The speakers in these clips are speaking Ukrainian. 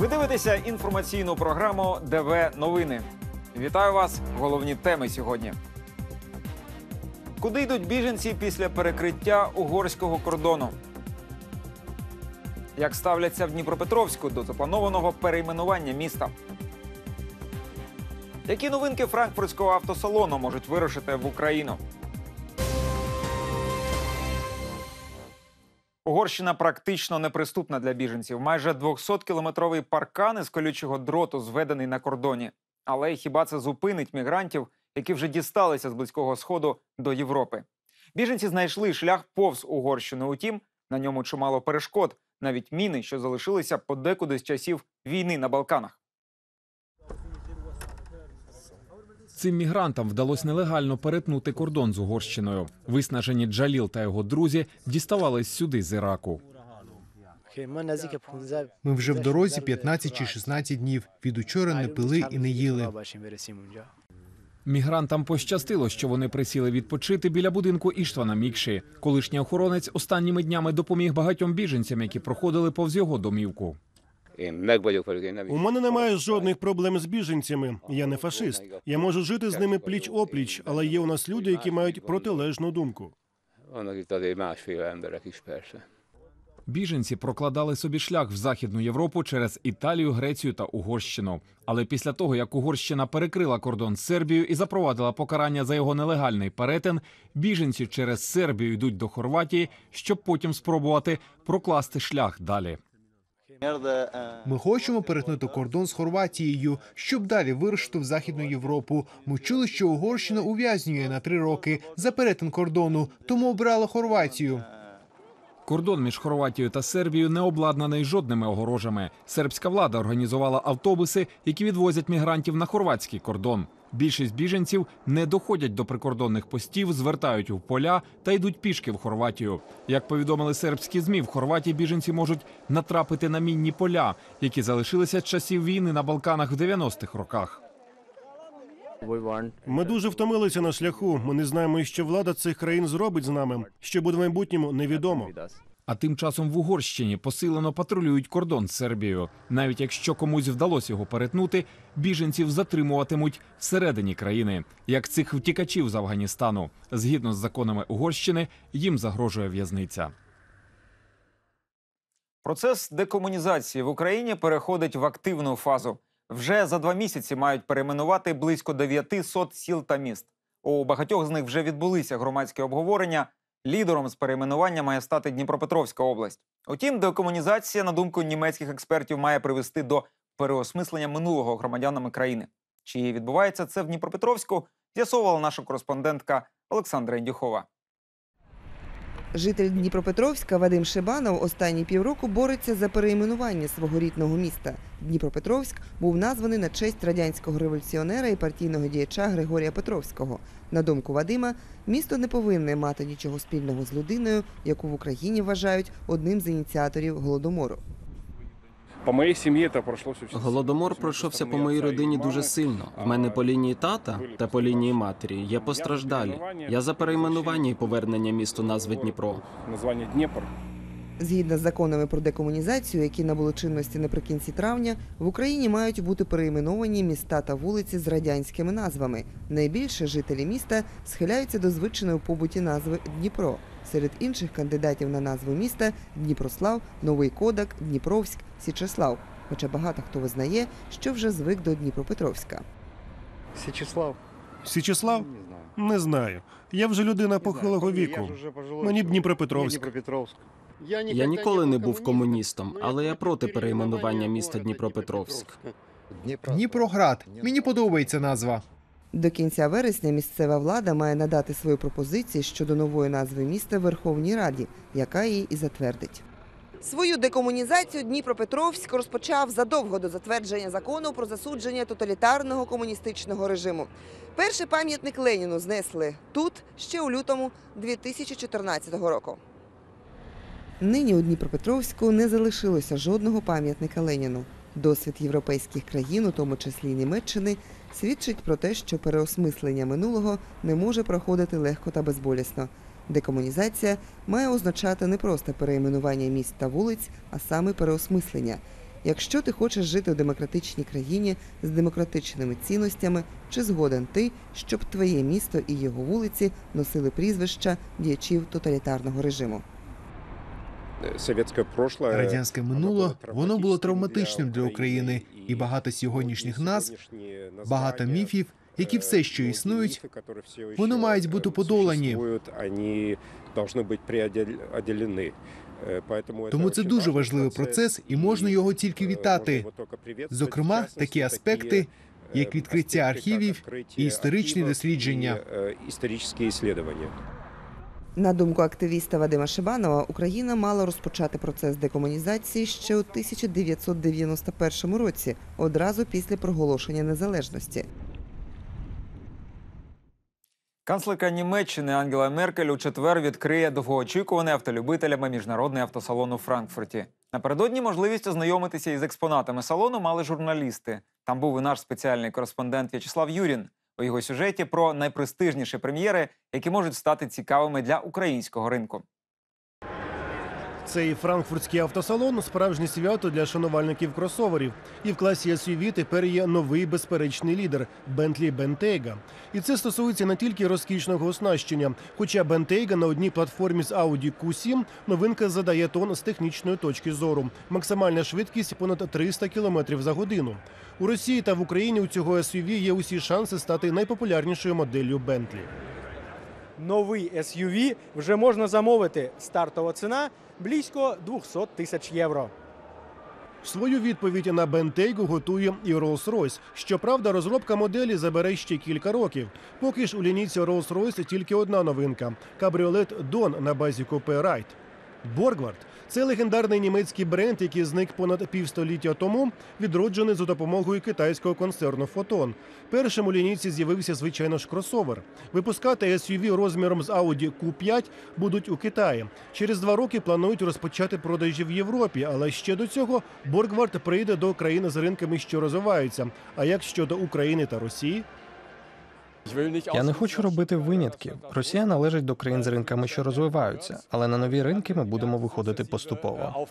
Ви дивитеся інформаційну програму ДВ Новини. Вітаю вас! Головні теми сьогодні. Куди йдуть біженці після перекриття угорського кордону? Як ставляться в Дніпропетровську до запланованого перейменування міста? Які новинки франкфуртського автосалону можуть вирушити в Україну? Угорщина практично неприступна для біженців. Майже 200-кілометровий паркан із колючого дроту зведений на кордоні. Але хіба це зупинить мігрантів, які вже дісталися з близького сходу до Європи? Біженці знайшли шлях повз Угорщину. Утім, на ньому чимало перешкод, навіть міни, що залишилися подекуди з часів війни на Балканах. Цим мігрантам вдалося нелегально перетнути кордон з Угорщиною. Виснажені Джаліл та його друзі діставались сюди з Іраку. Ми вже в дорозі 15 чи 16 днів. Від учора не пили і не їли. Мігрантам пощастило, що вони присіли відпочити біля будинку Іштвана Мікші. Колишній охоронець останніми днями допоміг багатьом біженцям, які проходили повз його домівку. У мене немає жодних проблем з біженцями. Я не фашист. Я можу жити з ними пліч опліч, але є у нас люди, які мають протилежну думку. Біженці прокладали собі шлях в Західну Європу через Італію, Грецію та Угорщину. Але після того, як Угорщина перекрила кордон з Сербією і запровадила покарання за його нелегальний перетин, біженці через Сербію йдуть до Хорватії, щоб потім спробувати прокласти шлях далі. Ми хочемо перетнути кордон з Хорватією, щоб далі вирушити в Західну Європу. Ми чули, що Угорщина ув'язнює на три роки за перетин кордону, тому обрали Хорватію. Кордон між Хорватією та Сербією не обладнаний жодними огорожами. Сербська влада організувала автобуси, які відвозять мігрантів на хорватський кордон. Більшість біженців не доходять до прикордонних постів, звертають у поля та йдуть пішки в Хорватію. Як повідомили сербські змі, в Хорватії біженці можуть натрапити на мінні поля, які залишилися з часів війни на Балканах в 90-х роках. Ми дуже втомилися на шляху. Ми не знаємо, що влада цих країн зробить з нами. Що буде в майбутньому, невідомо. А тим часом в Угорщині посилено патрулюють кордон з Сербією. Навіть якщо комусь вдалося його перетнути, біженців затримуватимуть всередині країни, як цих втікачів з Афганістану. Згідно з законами Угорщини, їм загрожує в'язниця. Процес декомунізації в Україні переходить в активну фазу. Вже за два місяці мають перейменувати близько 900 сіл та міст. У багатьох з них вже відбулися громадські обговорення. Лідером з перейменування має стати Дніпропетровська область. Утім, декомунізація, на думку німецьких експертів, має привести до переосмислення минулого громадянами країни. Чи відбувається це в Дніпропетровську? З'ясовувала наша кореспондентка Олександра Індюхова. Житель Дніпропетровська Вадим Шибанов останні півроку бореться за переіменування свого рідного міста. Дніпропетровськ був названий на честь радянського революціонера і партійного діяча Григорія Петровського. На думку Вадима, місто не повинне мати нічого спільного з людиною, яку в Україні вважають одним з ініціаторів голодомору. По моїй сім'ї це пройшлося очень Голодомор пройшовся по моїй родині дуже сильно. В мене по лінії тата та по лінії матері є постраждалі. Я за перейменування і повернення місту назви Дніпро. Названня Дніпр. Згідно з законами про декомунізацію, які набули чинності наприкінці травня, в Україні мають бути перейменовані міста та вулиці з радянськими назвами. Найбільше жителі міста схиляються до звичної у побуті назви Дніпро. Серед інших кандидатів на назву міста Дніпрослав, Новий Кодак, Дніпровськ, Січеслав. Хоча багато хто визнає, що вже звик до Дніпропетровська. Січеслав. Січеслав? Не знаю. Я вже людина похилого віку. Мені б Дніпропетровськ. Дніпропетровськ. Я ніколи не був комуністом, але я проти перейменування міста Дніпропетровськ. Дніпроград. Мені подобається назва. До кінця вересня місцева влада має надати свої пропозиції щодо нової назви міста Верховній Раді, яка її і затвердить. Свою декомунізацію Дніпропетровськ розпочав задовго до затвердження закону про засудження тоталітарного комуністичного режиму. Перший пам'ятник Леніну знесли тут ще у лютому 2014 року. Нині у Дніпропетровську не залишилося жодного пам'ятника Леніну. Досвід європейських країн, у тому числі Німеччини, свідчить про те, що переосмислення минулого не може проходити легко та безболісно. Декомунізація має означати не просто перейменування міст та вулиць, а саме переосмислення. Якщо ти хочеш жити у демократичній країні з демократичними цінностями, чи згоден ти, щоб твоє місто і його вулиці носили прізвища діячів тоталітарного режиму? Радянське минуло воно було травматичним для України, і багато сьогоднішніх назв, багато міфів, які все, що існують, вони мають бути подолані. Бути преодолені. Тому це дуже важливий процес, і можна його тільки вітати. Зокрема, такі аспекти, як відкриття архівів і історичні дослідження. Історичні дослідження. На думку активіста Вадима Шибанова, Україна мала розпочати процес декомунізації ще у 1991 році, одразу після проголошення незалежності. Канцлерка Німеччини Ангела Меркель у четвер відкриє довгоочікуваний автолюбителями міжнародний автосалон у Франкфурті. Напередодні можливість ознайомитися із експонатами салону мали журналісти. Там був і наш спеціальний кореспондент В'ячеслав Юрін. У його сюжеті про найпрестижніші прем'єри, які можуть стати цікавими для українського ринку. Цей франкфуртський автосалон справжнє свято для шанувальників кросоверів. І в класі SUV тепер є новий безперечний лідер Bentley Bentayga. І це стосується не тільки розкішного оснащення. Хоча Bentayga на одній платформі з Audi Q7 новинка задає тон з технічної точки зору. Максимальна швидкість понад 300 км за годину. У Росії та в Україні у цього SUV є усі шанси стати найпопулярнішою моделлю Bentley. Новий SUV вже можна замовити. Стартова ціна близько 200 тисяч євро. Свою відповідь на Бентейгу готує і Rolls-Royce. Щоправда, розробка моделі забере ще кілька років. Поки ж у лінійці Rolls-Royce тільки одна новинка кабріолет Дон на базі купе Райт. Боргвард це легендарний німецький бренд, який зник понад півстоліття тому, відроджений за допомогою китайського концерну Фотон. Першим у лінійці з'явився звичайно ж кросовер. Випускати SUV розміром з Audi Q5 будуть у Китаї. Через два роки планують розпочати продажі в Європі, але ще до цього Боргвард прийде до країн з ринками, що розвиваються. А як щодо України та Росії? Я не хочу робити винятків. Росія належить до країн з ринками, що розвиваються, але на нові ринки ми будемо виходити поступово.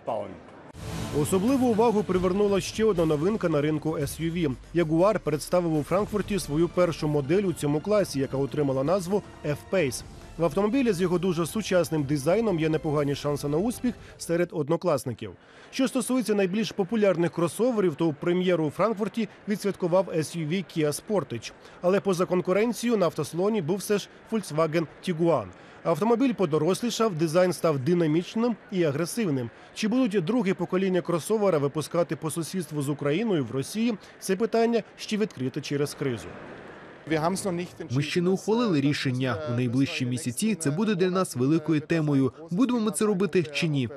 Особливу увагу привернула ще одна новинка на ринку SUV. Jaguar представив у Франкфурті свою першу модель у цьому класі, яка отримала назву F-Pace. В автомобілі з його дуже сучасним дизайном є непогані шанси на успіх серед однокласників. Що стосується найбільш популярних кросоверів, то прем'єру у Франкфурті відсвяткував SUV Kia Sportage. Але поза конкуренцією на автослоні був все ж Volkswagen Tiguan. Автомобіль подорослішав, дизайн став динамічним і агресивним. Чи будуть друге покоління кросовера випускати по сусідству з Україною в Росії? Це питання ще відкрите через кризу. Ми ще не ухвалили рішення у найближчі місяці. Це буде для нас великою темою. Будемо ми це робити чи ні?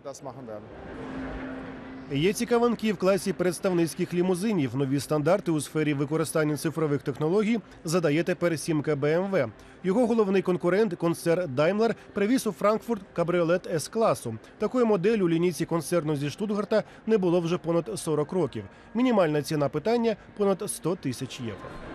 Є цікавинки в класі представницьких лімузинів. Нові стандарти у сфері використання цифрових технологій задає тепер сімка BMW. Його головний конкурент, концерн Daimler, привіз у Франкфурт кабріолет с класу. Такої моделі у лінійці концерну зі Штутгарта не було вже понад 40 років. Мінімальна ціна питання понад 100 тисяч євро.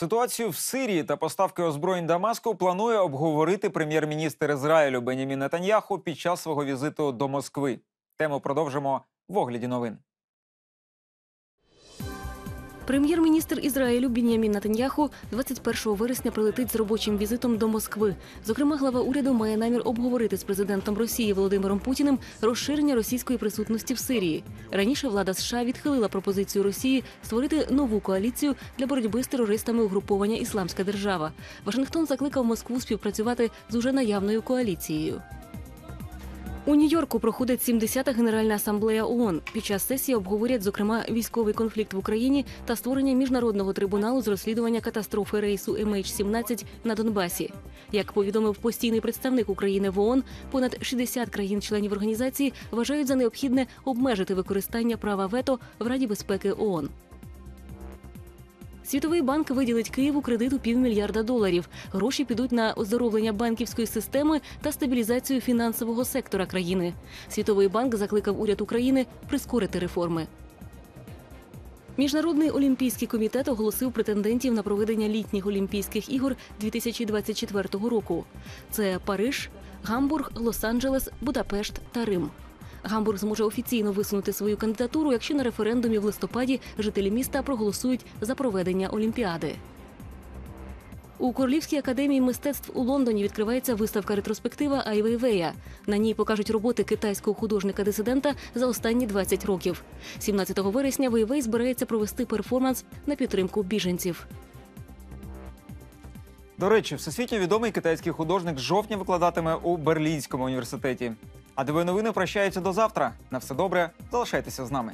Ситуацію в Сирії та поставки озброєнь Дамаску планує обговорити прем'єр-міністр Ізраїлю Бенямін Нетаньяху під час свого візиту до Москви. Тему продовжимо в огляді новин. Прем'єр-міністр Ізраїлю Бін'ямін Натаньяху 21 вересня прилетить з робочим візитом до Москви. Зокрема, глава уряду має намір обговорити з президентом Росії Володимиром Путіним розширення російської присутності в Сирії. Раніше влада США відхилила пропозицію Росії створити нову коаліцію для боротьби з терористами угруповання Ісламська держава. Вашингтон закликав Москву співпрацювати з уже наявною коаліцією. У Нью-Йорку проходить 70-та Генеральна асамблея ООН. Під час сесії обговорять, зокрема, військовий конфлікт в Україні та створення міжнародного трибуналу з розслідування катастрофи рейсу MH17 на Донбасі. Як повідомив постійний представник України в ООН, понад 60 країн-членів організації вважають за необхідне обмежити використання права вето в Раді безпеки ООН. Світовий банк виділить Києву кредит у півмільярда доларів. Гроші підуть на оздоровлення банківської системи та стабілізацію фінансового сектора країни. Світовий банк закликав уряд України прискорити реформи. Міжнародний олімпійський комітет оголосив претендентів на проведення літніх Олімпійських ігор 2024 року. Це Париж, Гамбург, Лос-Анджелес, Будапешт та Рим. Гамбург зможе офіційно висунути свою кандидатуру, якщо на референдумі в листопаді жителі міста проголосують за проведення Олімпіади. У Королівській академії мистецтв у Лондоні відкривається виставка ретроспектива Ай Вейвея. На ній покажуть роботи китайського художника-дисидента за останні 20 років. 17 вересня Вейвей збирається провести перформанс на підтримку біженців. До речі, всесвітньо відомий китайський художник з жовтня викладатиме у Берлінському університеті. А новини прощаються до завтра. На все добре, залишайтеся з нами.